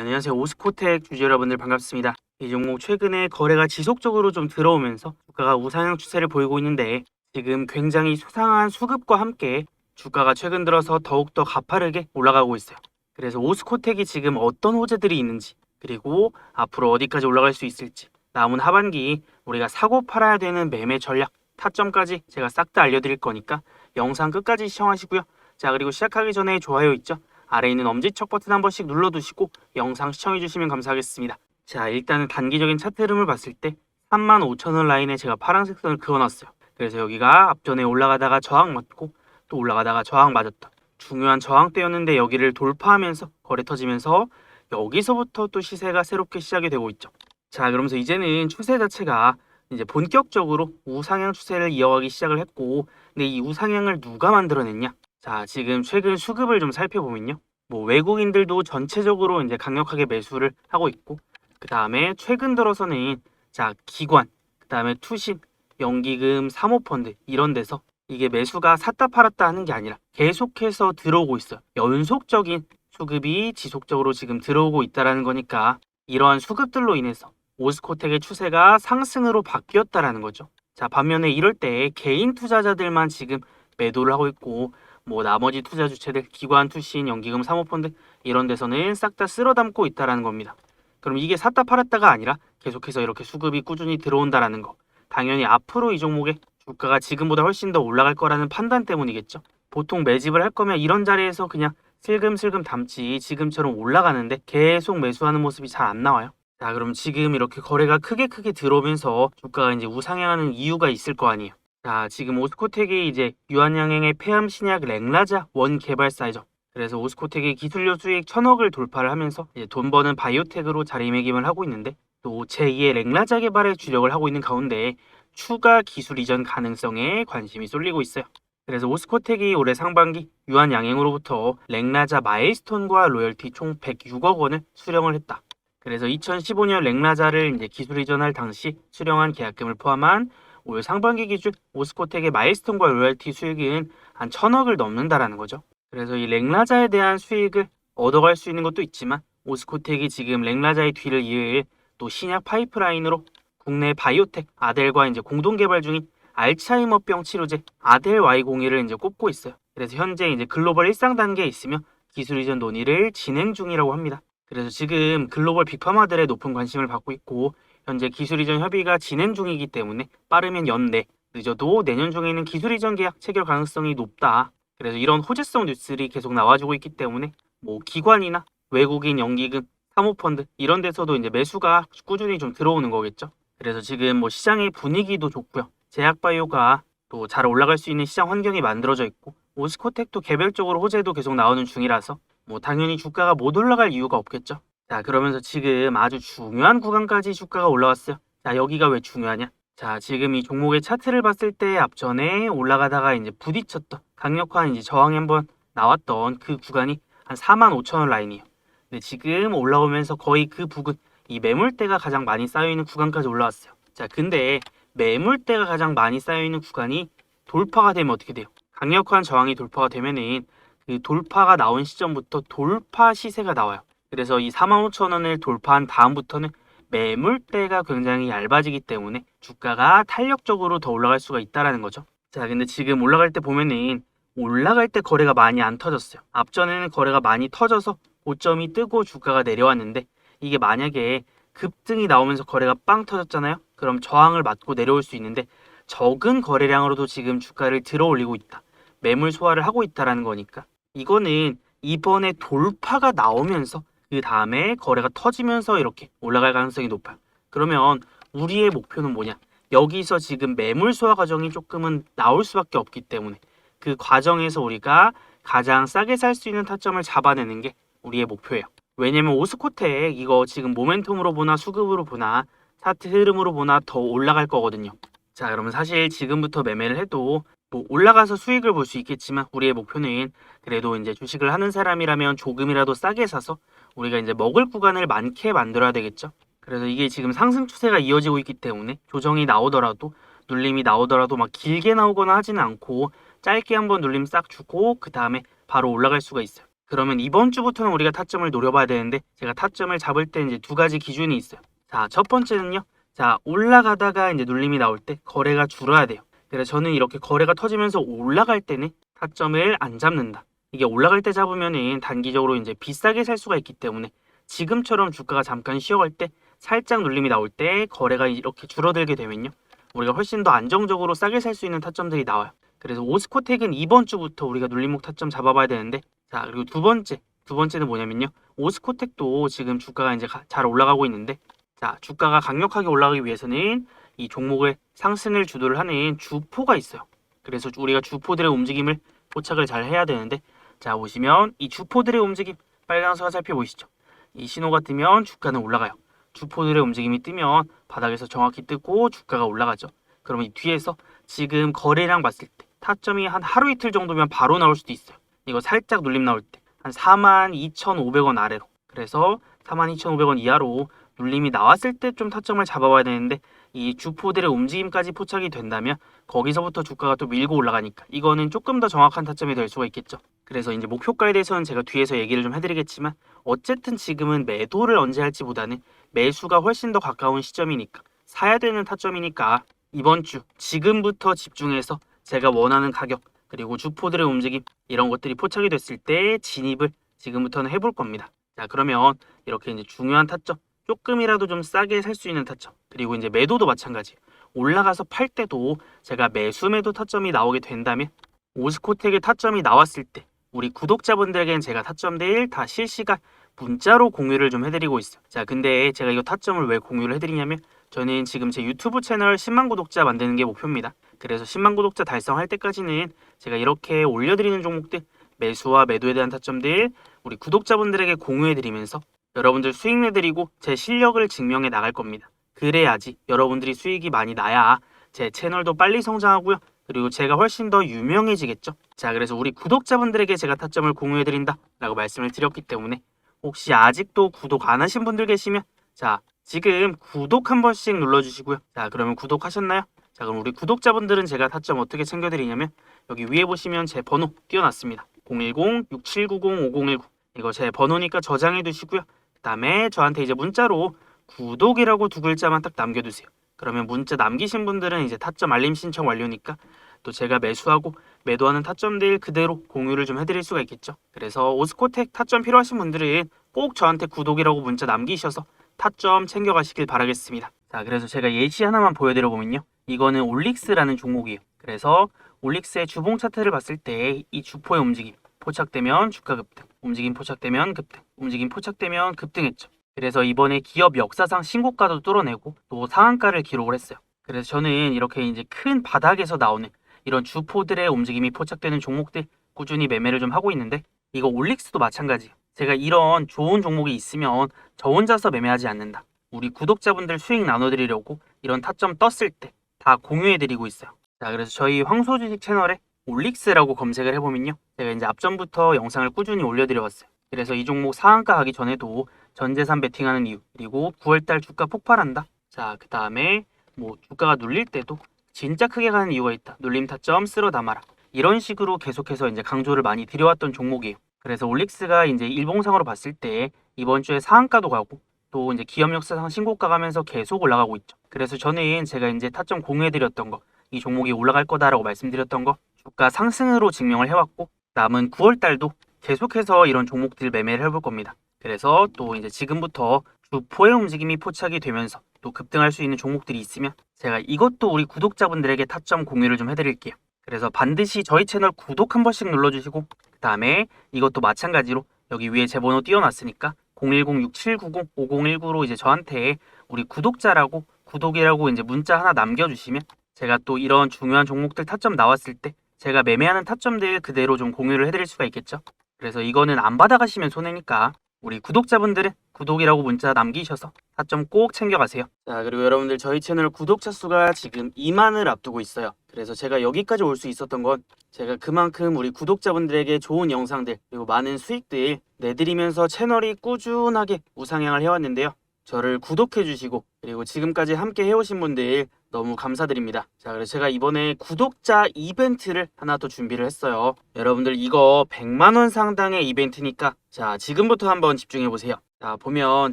안녕하세요. 오스코텍 주주 여러분들 반갑습니다. 이 종목 최근에 거래가 지속적으로 좀 들어오면서 주가가 우상향 추세를 보이고 있는데 지금 굉장히 수상한 수급과 함께 주가가 최근 들어서 더욱더 가파르게 올라가고 있어요. 그래서 오스코텍이 지금 어떤 호재들이 있는지 그리고 앞으로 어디까지 올라갈 수 있을지 남은 하반기 우리가 사고 팔아야 되는 매매 전략 타점까지 제가 싹 다 알려드릴 거니까 영상 끝까지 시청하시고요. 자 그리고 시작하기 전에 좋아요 있죠? 아래 있는 엄지척 버튼 한 번씩 눌러두시고 영상 시청해주시면 감사하겠습니다. 자 일단은 단기적인 차트 흐름을 봤을 때 35,000원 라인에 제가 파란색 선을 그어놨어요. 그래서 여기가 앞전에 올라가다가 저항 맞고 또 올라가다가 저항 맞았던 중요한 저항대였는데 여기를 돌파하면서 거래 터지면서 여기서부터 또 시세가 새롭게 시작이 되고 있죠. 자 그러면서 이제는 추세 자체가 이제 본격적으로 우상향 추세를 이어가기 시작을 했고 근데 이 우상향을 누가 만들어냈냐? 자, 지금 최근 수급을 좀 살펴보면요. 뭐 외국인들도 전체적으로 이제 강력하게 매수를 하고 있고 그 다음에 최근 들어서는 자 기관, 그 다음에 투신, 연기금, 사모펀드 이런 데서 이게 매수가 샀다 팔았다 하는 게 아니라 계속해서 들어오고 있어요. 연속적인 수급이 지속적으로 지금 들어오고 있다라는 거니까 이러한 수급들로 인해서 오스코텍의 추세가 상승으로 바뀌었다라는 거죠. 자, 반면에 이럴 때 개인 투자자들만 지금 매도를 하고 있고 뭐 나머지 투자 주체들, 기관, 투신, 연기금, 사모펀드 이런 데서는 싹 다 쓸어 담고 있다라는 겁니다. 그럼 이게 샀다 팔았다가 아니라 계속해서 이렇게 수급이 꾸준히 들어온다라는 거. 당연히 앞으로 이 종목의 주가가 지금보다 훨씬 더 올라갈 거라는 판단 때문이겠죠. 보통 매집을 할 거면 이런 자리에서 그냥 슬금슬금 담지 지금처럼 올라가는데 계속 매수하는 모습이 잘 안 나와요. 자, 그럼 지금 이렇게 거래가 크게 크게 들어오면서 주가가 이제 우상향하는 이유가 있을 거 아니에요. 자, 지금 오스코텍이 이제 유한양행의 폐암 신약 랭라자 원 개발사이죠. 그래서 오스코텍이 기술료 수익 천억을 돌파를 하면서 돈 버는 바이오텍으로 자리매김을 하고 있는데 또 제2의 랭라자 개발에 주력을 하고 있는 가운데 추가 기술 이전 가능성에 관심이 쏠리고 있어요. 그래서 오스코텍이 올해 상반기 유한양행으로부터 랭라자 마일스톤과 로열티 총 106억 원을 수령을 했다. 그래서 2015년 랭라자를 이제 기술 이전할 당시 수령한 계약금을 포함한 올 상반기 기준 오스코텍의 마일스톤과 로열티 수익은 한 천억을 넘는다라는 거죠. 그래서 이 랭라자에 대한 수익을 얻어갈 수 있는 것도 있지만 오스코텍이 지금 랭라자의 뒤를 이을 또 신약 파이프라인으로 국내 바이오텍 아델과 이제 공동 개발 중인 알츠하이머병 치료제 아델 Y01을 이제 꼽고 있어요. 그래서 현재 이제 글로벌 일상 단계에 있으며 기술 이전 논의를 진행 중이라고 합니다. 그래서 지금 글로벌 빅파마들의 높은 관심을 받고 있고 현재 기술 이전 협의가 진행 중이기 때문에 빠르면 연내, 늦어도 내년 중에는 기술 이전 계약 체결 가능성이 높다. 그래서 이런 호재성 뉴스들이 계속 나와주고 있기 때문에 뭐 기관이나 외국인 연기금, 사모펀드 이런 데서도 이제 매수가 꾸준히 좀 들어오는 거겠죠. 그래서 지금 뭐 시장의 분위기도 좋고요. 제약바이오가 또 잘 올라갈 수 있는 시장 환경이 만들어져 있고 오스코텍도 개별적으로 호재도 계속 나오는 중이라서 뭐 당연히 주가가 못 올라갈 이유가 없겠죠. 자 그러면서 지금 아주 중요한 구간까지 주가가 올라왔어요. 자 여기가 왜 중요하냐? 자 지금 이 종목의 차트를 봤을 때 앞전에 올라가다가 이제 부딪혔던 강력한 이제 저항이 한번 나왔던 그 구간이 한 4만 5천 원 라인이에요. 근데 지금 올라오면서 거의 그 부근 이 매물대가 가장 많이 쌓여 있는 구간까지 올라왔어요. 자 근데 매물대가 가장 많이 쌓여 있는 구간이 돌파가 되면 어떻게 돼요? 강력한 저항이 돌파가 되면은 그 돌파가 나온 시점부터 돌파 시세가 나와요. 그래서 이 45,000원을 돌파한 다음부터는 매물대가 굉장히 얇아지기 때문에 주가가 탄력적으로 더 올라갈 수가 있다라는 거죠. 자, 근데 지금 올라갈 때 보면은 올라갈 때 거래가 많이 안 터졌어요. 앞전에는 거래가 많이 터져서 고점이 뜨고 주가가 내려왔는데 이게 만약에 급등이 나오면서 거래가 빵 터졌잖아요. 그럼 저항을 맞고 내려올 수 있는데 적은 거래량으로도 지금 주가를 들어 올리고 있다. 매물 소화를 하고 있다라는 거니까 이거는 이번에 돌파가 나오면서 그 다음에 거래가 터지면서 이렇게 올라갈 가능성이 높아요. 그러면 우리의 목표는 뭐냐? 여기서 지금 매물 소화 과정이 조금은 나올 수밖에 없기 때문에 그 과정에서 우리가 가장 싸게 살 수 있는 타점을 잡아내는 게 우리의 목표예요. 왜냐면 오스코텍 이거 지금 모멘텀으로 보나 수급으로 보나 차트 흐름으로 보나 더 올라갈 거거든요. 자, 그러면 사실 지금부터 매매를 해도 뭐 올라가서 수익을 볼 수 있겠지만 우리의 목표는 그래도 이제 주식을 하는 사람이라면 조금이라도 싸게 사서 우리가 이제 먹을 구간을 많게 만들어야 되겠죠. 그래서 이게 지금 상승 추세가 이어지고 있기 때문에 조정이 나오더라도 눌림이 나오더라도 막 길게 나오거나 하지는 않고 짧게 한번 눌림 싹 주고 그 다음에 바로 올라갈 수가 있어요. 그러면 이번 주부터는 우리가 타점을 노려봐야 되는데 제가 타점을 잡을 때 이제 두 가지 기준이 있어요. 자, 첫 번째는요. 자, 올라가다가 이제 눌림이 나올 때 거래가 줄어야 돼요. 그래서 저는 이렇게 거래가 터지면서 올라갈 때는 타점을 안 잡는다. 이게 올라갈 때 잡으면은 단기적으로 이제 비싸게 살 수가 있기 때문에 지금처럼 주가가 잠깐 쉬어갈 때 살짝 눌림이 나올 때 거래가 이렇게 줄어들게 되면요. 우리가 훨씬 더 안정적으로 싸게 살 수 있는 타점들이 나와요. 그래서 오스코텍은 이번 주부터 우리가 눌림목 타점 잡아봐야 되는데 자 그리고 두 번째 두 번째는 뭐냐면요 오스코텍도 지금 주가가 이제 가- 잘 올라가고 있는데 자 주가가 강력하게 올라가기 위해서는 이 종목의 상승을 주도를 하는 주포가 있어요. 그래서 우리가 주포들의 움직임을 포착을 잘 해야 되는데 자 보시면 이 주포들의 움직임 빨간색 화살표 보이시죠? 이 신호가 뜨면 주가는 올라가요. 주포들의 움직임이 뜨면 바닥에서 정확히 뜨고 주가가 올라가죠. 그러면 이 뒤에서 지금 거래량 봤을 때 타점이 한 하루 이틀 정도면 바로 나올 수도 있어요. 이거 살짝 눌림 나올 때. 한 42,500원 아래로. 그래서 42,500원 이하로 눌림이 나왔을 때 좀 타점을 잡아봐야 되는데 이 주포들의 움직임까지 포착이 된다면 거기서부터 주가가 또 밀고 올라가니까 이거는 조금 더 정확한 타점이 될 수가 있겠죠. 그래서 이제 목표가에 대해서는 제가 뒤에서 얘기를 좀 해드리겠지만 어쨌든 지금은 매도를 언제 할지보다는 매수가 훨씬 더 가까운 시점이니까 사야 되는 타점이니까 이번 주 지금부터 집중해서 제가 원하는 가격 그리고 주포들의 움직임 이런 것들이 포착이 됐을 때 진입을 지금부터는 해볼 겁니다. 자 그러면 이렇게 이제 중요한 타점 조금이라도 좀 싸게 살 수 있는 타점 그리고 이제 매도도 마찬가지 올라가서 팔 때도 제가 매수 매도 타점이 나오게 된다면 오스코텍의 타점이 나왔을 때 우리 구독자분들에게는 제가 타점들 다 실시간 문자로 공유를 좀 해드리고 있어요. 자 근데 제가 이거 타점을 왜 공유를 해드리냐면 저는 지금 제 유튜브 채널 10만 구독자 만드는 게 목표입니다. 그래서 10만 구독자 달성할 때까지는 제가 이렇게 올려드리는 종목들 매수와 매도에 대한 타점들 우리 구독자분들에게 공유해드리면서 여러분들 수익 내드리고 제 실력을 증명해 나갈 겁니다. 그래야지 여러분들이 수익이 많이 나야 제 채널도 빨리 성장하고요. 그리고 제가 훨씬 더 유명해지겠죠. 자, 그래서 우리 구독자분들에게 제가 타점을 공유해드린다 라고 말씀을 드렸기 때문에 혹시 아직도 구독 안 하신 분들 계시면 자, 지금 구독 한 번씩 눌러주시고요. 자, 그러면 구독하셨나요? 자, 그럼 우리 구독자분들은 제가 타점 어떻게 챙겨드리냐면 여기 위에 보시면 제 번호 띄워놨습니다. 010-6790-5019 이거 제 번호니까 저장해 두시고요. 그 다음에 저한테 이제 문자로 구독이라고 두 글자만 딱 남겨두세요. 그러면 문자 남기신 분들은 이제 타점 알림 신청 완료니까 또 제가 매수하고 매도하는 타점들 그대로 공유를 좀 해드릴 수가 있겠죠. 그래서 오스코텍 타점 필요하신 분들은 꼭 저한테 구독이라고 문자 남기셔서 타점 챙겨가시길 바라겠습니다. 자, 그래서 제가 예시 하나만 보여드려 보면요. 이거는 올릭스라는 종목이에요. 그래서 올릭스의 주봉 차트를 봤을 때 이 주포의 움직임 포착되면 주가 급등, 움직임 포착되면 급등, 움직임 포착되면 급등했죠. 그래서 이번에 기업 역사상 신고가도 뚫어내고 또 상한가를 기록을 했어요. 그래서 저는 이렇게 이제 큰 바닥에서 나오는 이런 주포들의 움직임이 포착되는 종목들 꾸준히 매매를 좀 하고 있는데 이거 올릭스도 마찬가지예요. 제가 이런 좋은 종목이 있으면 저 혼자서 매매하지 않는다. 우리 구독자분들 수익 나눠드리려고 이런 타점 떴을 때 다 공유해드리고 있어요. 자, 그래서 저희 황소주식 채널에 올릭스라고 검색을 해보면요. 제가 이제 앞전부터 영상을 꾸준히 올려드려왔어요. 그래서 이 종목 상한가 가기 전에도 전재산 베팅하는 이유, 그리고 9월달 주가 폭발한다. 자, 그 다음에 뭐 주가가 눌릴 때도 진짜 크게 가는 이유가 있다. 눌림 타점 쓸어 담아라. 이런 식으로 계속해서 이제 강조를 많이 드려왔던 종목이에요. 그래서 올릭스가 이제 일봉상으로 봤을 때 이번 주에 상한가도 가고 또 이제 기업 역사상 신고가 가면서 계속 올라가고 있죠. 그래서 저는 제가 이제 타점 공유해드렸던 거, 이 종목이 올라갈 거다라고 말씀드렸던 거, 주가 상승으로 증명을 해왔고 남은 9월 달도 계속해서 이런 종목들 매매를 해볼 겁니다. 그래서 또 이제 지금부터 주포의 움직임이 포착이 되면서 또 급등할 수 있는 종목들이 있으면 제가 이것도 우리 구독자분들에게 타점 공유를 좀 해드릴게요. 그래서 반드시 저희 채널 구독 한 번씩 눌러주시고 그 다음에 이것도 마찬가지로 여기 위에 제 번호 띄워놨으니까 010-6790-5019로 이제 저한테 우리 구독자라고 구독이라고 이제 문자 하나 남겨주시면 제가 또 이런 중요한 종목들 타점 나왔을 때 제가 매매하는 타점들 그대로 좀 공유를 해드릴 수가 있겠죠. 그래서 이거는 안 받아가시면 손해니까 우리 구독자분들은 구독이라고 문자 남기셔서 타점 꼭 챙겨가세요. 자 그리고 여러분들 저희 채널 구독자 수가 지금 2만을 앞두고 있어요. 그래서 제가 여기까지 올 수 있었던 건 제가 그만큼 우리 구독자분들에게 좋은 영상들 그리고 많은 수익들 내드리면서 채널이 꾸준하게 우상향을 해왔는데요. 저를 구독해 주시고 그리고 지금까지 함께 해오신 분들 너무 감사드립니다. 자, 그래서 제가 이번에 구독자 이벤트를 하나 또 준비를 했어요. 여러분들 이거 100만원 상당의 이벤트니까 자, 지금부터 한번 집중해 보세요. 자, 보면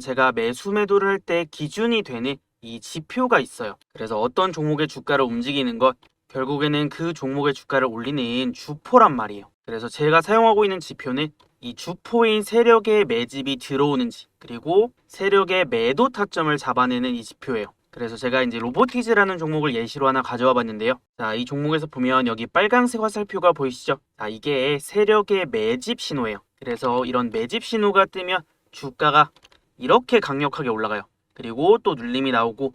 제가 매수 매도를 할 때 기준이 되는 이 지표가 있어요. 그래서 어떤 종목의 주가를 움직이는 것, 결국에는 그 종목의 주가를 올리는 주포란 말이에요. 그래서 제가 사용하고 있는 지표는 이 주포인 세력의 매집이 들어오는지 그리고 세력의 매도 타점을 잡아내는 이 지표예요. 그래서 제가 이제 로보티즈라는 종목을 예시로 하나 가져와 봤는데요. 자, 이 종목에서 보면 여기 빨강색 화살표가 보이시죠? 자, 이게 세력의 매집 신호예요. 그래서 이런 매집 신호가 뜨면 주가가 이렇게 강력하게 올라가요. 그리고 또 눌림이 나오고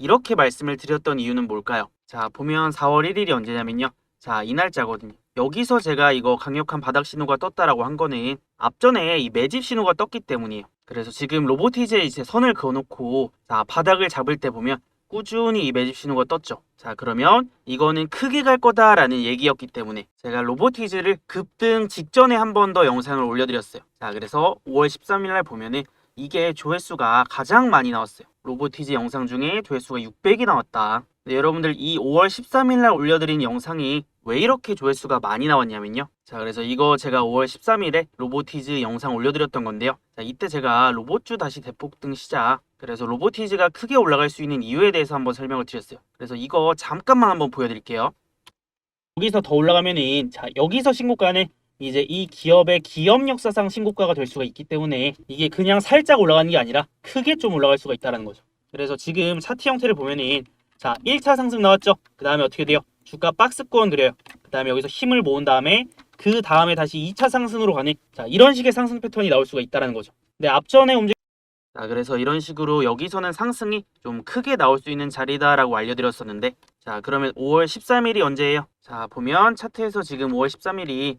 이렇게 말씀을 드렸던 이유는 뭘까요? 자, 보면 4월 1일이 언제냐면요. 자, 이 날짜거든요. 여기서 제가 이거 강력한 바닥 신호가 떴다라고 한 거는 앞전에 이 매집 신호가 떴기 때문이에요. 그래서 지금 로보티즈에 이제 선을 그어놓고 자, 바닥을 잡을 때 보면 꾸준히 이 매집 신호가 떴죠. 자, 그러면 이거는 크게 갈 거다라는 얘기였기 때문에 제가 로보티즈를 급등 직전에 한 번 더 영상을 올려드렸어요. 자, 그래서 5월 13일 날 보면은 이게 조회수가 가장 많이 나왔어요. 로보티즈 영상 중에 조회수가 600이 나왔다. 네, 여러분들 이 5월 13일 날 올려드린 영상이 왜 이렇게 조회수가 많이 나왔냐면요. 자, 그래서 이거 제가 5월 13일에 로보티즈 영상 올려드렸던 건데요. 자, 이때 제가 로봇주 다시 대폭등 시작. 그래서 로보티즈가 크게 올라갈 수 있는 이유에 대해서 한번 설명을 드렸어요. 그래서 이거 잠깐만 한번 보여드릴게요. 여기서 더 올라가면은 자 여기서 신고가는 이제 이 기업의 기업 역사상 신고가가 될 수가 있기 때문에 이게 그냥 살짝 올라가는 게 아니라 크게 좀 올라갈 수가 있다는 거죠. 그래서 지금 차트 형태를 보면은 자 1차 상승 나왔죠. 그 다음에 어떻게 돼요? 주가 박스권 그려요. 그 다음에 여기서 힘을 모은 다음에 그 다음에 다시 2차 상승으로 가는 자 이런 식의 상승 패턴이 나올 수가 있다는 거죠. 근데 앞전에 움직 자 그래서 이런 식으로 여기서는 상승이 좀 크게 나올 수 있는 자리다라고 알려드렸었는데 자 그러면 5월 13일이 언제예요? 자 보면 차트에서 지금 5월 13일이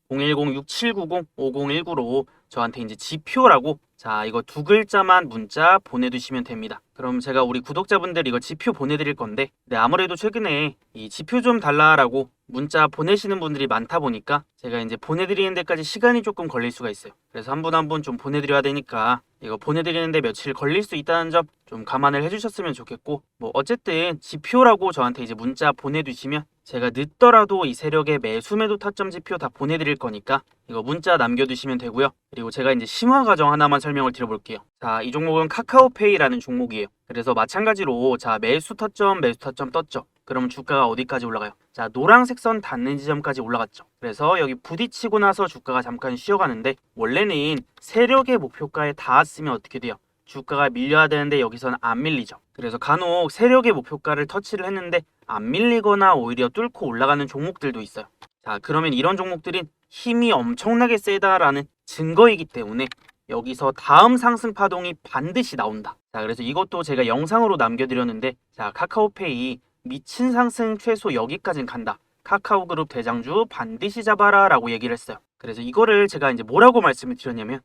010-6790-5019로 저한테 이제 지표라고 자 이거 두 글자만 문자 보내두시면 됩니다. 그럼 제가 우리 구독자분들 이거 지표 보내드릴 건데 네, 아무래도 최근에 이 지표 좀 달라라고 문자 보내시는 분들이 많다 보니까 제가 이제 보내드리는 데까지 시간이 조금 걸릴 수가 있어요. 그래서 한 분 한 분 좀 보내드려야 되니까 이거 보내드리는데 며칠 걸릴 수 있다는 점 좀 감안을 해주셨으면 좋겠고 뭐 어쨌든 지표라고 저한테 이제 문자 보내두시면 제가 늦더라도 이 세력의 매수 매도 타점 지표 다 보내드릴 거니까 이거 문자 남겨두시면 되고요. 그리고 제가 이제 심화 과정 하나만 설명을 드려볼게요. 자, 이 종목은 카카오페이라는 종목이에요. 그래서 마찬가지로 자 매수 타점 매수 타점 떴죠. 그럼 주가가 어디까지 올라가요? 자 노란색 선 닿는 지점까지 올라갔죠. 그래서 여기 부딪히고 나서 주가가 잠깐 쉬어가는데 원래는 세력의 목표가에 닿았으면 어떻게 돼요? 주가가 밀려야 되는데 여기서는 안 밀리죠. 그래서 간혹 세력의 목표가를 터치를 했는데 안 밀리거나 오히려 뚫고 올라가는 종목들도 있어요. 자 그러면 이런 종목들은 힘이 엄청나게 세다라는 증거이기 때문에 여기서 다음 상승 파동이 반드시 나온다. 자, 그래서 이것도 제가 영상으로 남겨드렸는데, 자, 카카오페이 미친 상승 최소 여기까지는 간다. 카카오 그룹 대장주 반드시 잡아라 라고 얘기를 했어요. 그래서 이거를 제가 이제 뭐라고 말씀을 드렸냐면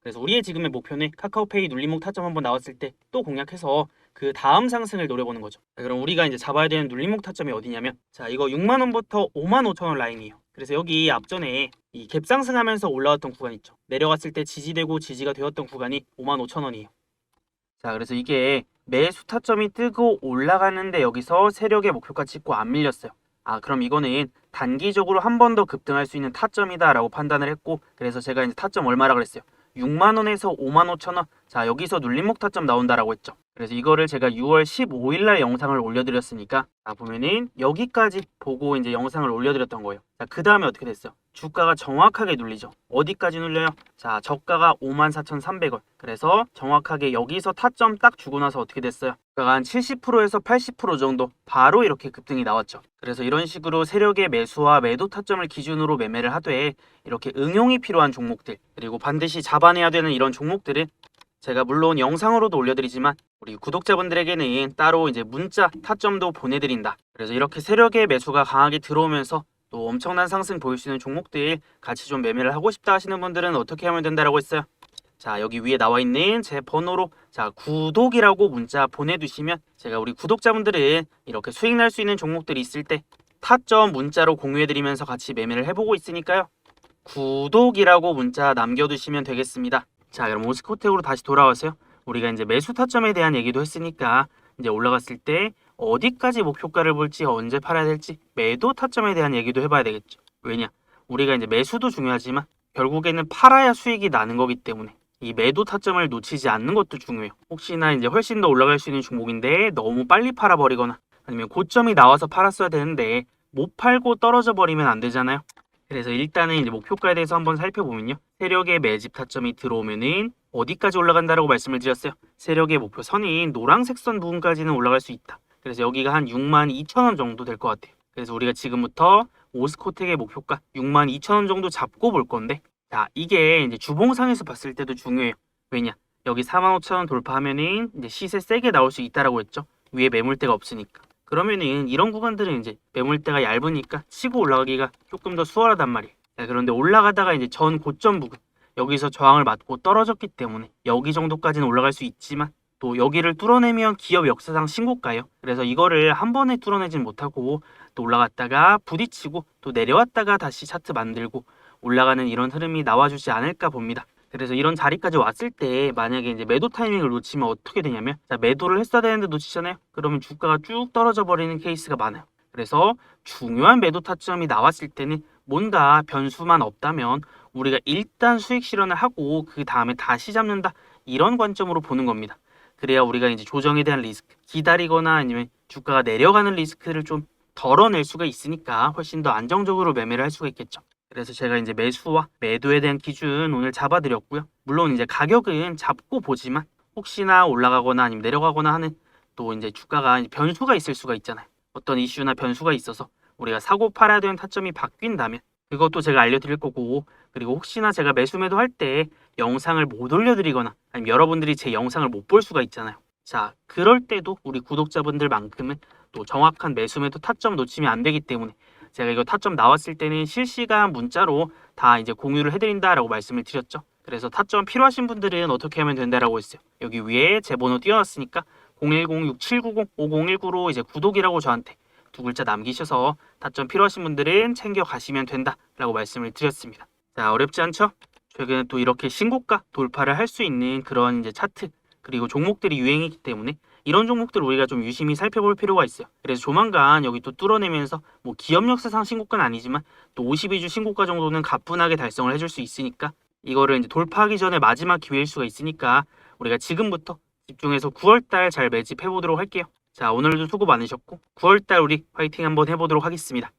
그래서 우리의 지금의 목표는 카카오페이 눌림목 타점 한번 나왔을 때 또 공략해서 그 다음 상승을 노려보는 거죠. 자, 그럼 우리가 이제 잡아야 되는 눌림목 타점이 어디냐면 자 이거 6만 원부터 5만 5천 원 라인이에요. 그래서 여기 앞전에 이 갭 상승하면서 올라왔던 구간 있죠. 내려갔을 때 지지되고 지지가 되었던 구간이 5만 5천 원이에요. 자 그래서 이게 매수 타점이 뜨고 올라가는데 여기서 세력의 목표가 찍고 안 밀렸어요. 아 그럼 이거는 단기적으로 한 번 더 급등할 수 있는 타점이다 라고 판단을 했고 그래서 제가 이제 타점 얼마라 그랬어요. 6만 원에서 5만 5천 원. 자 여기서 눌림목 타점 나온다라고 했죠. 그래서 이거를 제가 6월 15일 날 영상을 올려드렸으니까 자 보면은 여기까지 보고 이제 영상을 올려드렸던 거예요. 자그 다음에 어떻게 됐어요? 주가가 정확하게 눌리죠. 어디까지 눌려요? 자 저가가 54,300원. 그래서 정확하게 여기서 타점 딱 주고 나서 어떻게 됐어요? 주가가 한 70%에서 80% 정도 바로 이렇게 급등이 나왔죠. 그래서 이런 식으로 세력의 매수와 매도 타점을 기준으로 매매를 하되 이렇게 응용이 필요한 종목들 그리고 반드시 잡아내야 되는 이런 종목들은 제가 물론 영상으로도 올려드리지만 우리 구독자분들에게는 따로 이제 문자 타점도 보내드린다. 그래서 이렇게 세력의 매수가 강하게 들어오면서 또 엄청난 상승 보일 수 있는 종목들 같이 좀 매매를 하고 싶다 하시는 분들은 어떻게 하면 된다라고 했어요? 자 여기 위에 나와 있는 제 번호로 자 구독이라고 문자 보내두시면 제가 우리 구독자분들은 이렇게 수익 날 수 있는 종목들이 있을 때 타점 문자로 공유해드리면서 같이 매매를 해보고 있으니까요. 구독이라고 문자 남겨두시면 되겠습니다. 자 그럼 오스코텍으로 다시 돌아와서요. 우리가 이제 매수 타점에 대한 얘기도 했으니까 이제 올라갔을 때 어디까지 목표가를 볼지 언제 팔아야 될지 매도 타점에 대한 얘기도 해봐야 되겠죠. 왜냐 우리가 이제 매수도 중요하지만 결국에는 팔아야 수익이 나는 거기 때문에 이 매도 타점을 놓치지 않는 것도 중요해요. 혹시나 이제 훨씬 더 올라갈 수 있는 종목인데 너무 빨리 팔아버리거나 아니면 고점이 나와서 팔았어야 되는데 못 팔고 떨어져 버리면 안 되잖아요. 그래서 일단은 이제 목표가에 대해서 한번 살펴보면요. 세력의 매집 타점이 들어오면은 어디까지 올라간다라고 말씀을 드렸어요. 세력의 목표 선인 노란색 선 부분까지는 올라갈 수 있다. 그래서 여기가 한 6만 2천 원 정도 될 것 같아요. 그래서 우리가 지금부터 오스코텍의 목표가 6만 2천 원 정도 잡고 볼 건데 자 이게 이제 주봉상에서 봤을 때도 중요해요. 왜냐 여기 4만 5천 원 돌파하면은 이제 시세 세게 나올 수 있다라고 했죠. 위에 매물대가 없으니까. 그러면은 이런 구간들은 이제 매물대가 얇으니까 치고 올라가기가 조금 더 수월하단 말이에요. 자, 그런데 올라가다가 이제 전 고점 부근 여기서 저항을 맞고 떨어졌기 때문에 여기 정도까지는 올라갈 수 있지만 또 여기를 뚫어내면 기업 역사상 신고가예요. 그래서 이거를 한 번에 뚫어내진 못하고 또 올라갔다가 부딪히고 또 내려왔다가 다시 차트 만들고 올라가는 이런 흐름이 나와주지 않을까 봅니다. 그래서 이런 자리까지 왔을 때 만약에 이제 매도 타이밍을 놓치면 어떻게 되냐면 자 매도를 했어야 되는데 놓치잖아요. 그러면 주가가 쭉 떨어져 버리는 케이스가 많아요. 그래서 중요한 매도 타점이 나왔을 때는 뭔가 변수만 없다면 우리가 일단 수익 실현을 하고 그 다음에 다시 잡는다 이런 관점으로 보는 겁니다. 그래야 우리가 이제 조정에 대한 리스크 기다리거나 아니면 주가가 내려가는 리스크를 좀 덜어낼 수가 있으니까 훨씬 더 안정적으로 매매를 할 수가 있겠죠. 그래서 제가 이제 매수와 매도에 대한 기준 오늘 잡아드렸고요. 물론 이제 가격은 잡고 보지만 혹시나 올라가거나 아니면 내려가거나 하는 또 이제 주가가 변수가 있을 수가 있잖아요. 어떤 이슈나 변수가 있어서 우리가 사고 팔아야 되는 타점이 바뀐다면 그것도 제가 알려드릴 거고 그리고 혹시나 제가 매수 매도할 때 영상을 못 올려드리거나 아니면 여러분들이 제 영상을 못 볼 수가 있잖아요. 자 그럴 때도 우리 구독자분들만큼은 또 정확한 매수 매도 타점 놓치면 안 되기 때문에 제가 이거 타점 나왔을 때는 실시간 문자로 다 이제 공유를 해드린다라고 말씀을 드렸죠. 그래서 타점 필요하신 분들은 어떻게 하면 된다라고 했어요. 여기 위에 제 번호 띄워놨으니까 010-6790-5019로 이제 구독이라고 저한테 두 글자 남기셔서 타점 필요하신 분들은 챙겨 가시면 된다라고 말씀을 드렸습니다. 자 어렵지 않죠? 최근에 또 이렇게 신고가 돌파를 할 수 있는 그런 이제 차트 그리고 종목들이 유행이기 때문에 이런 종목들 우리가 좀 유심히 살펴볼 필요가 있어요. 그래서 조만간 여기 또 뚫어내면서 뭐 기업 역사상 신고가는 아니지만 또 52주 신고가 정도는 가뿐하게 달성을 해줄 수 있으니까 이거를 이제 돌파하기 전에 마지막 기회일 수가 있으니까 우리가 지금부터 집중해서 9월달 잘 매집해 보도록 할게요. 자 오늘도 수고 많으셨고 9월달 우리 화이팅 한번 해보도록 하겠습니다.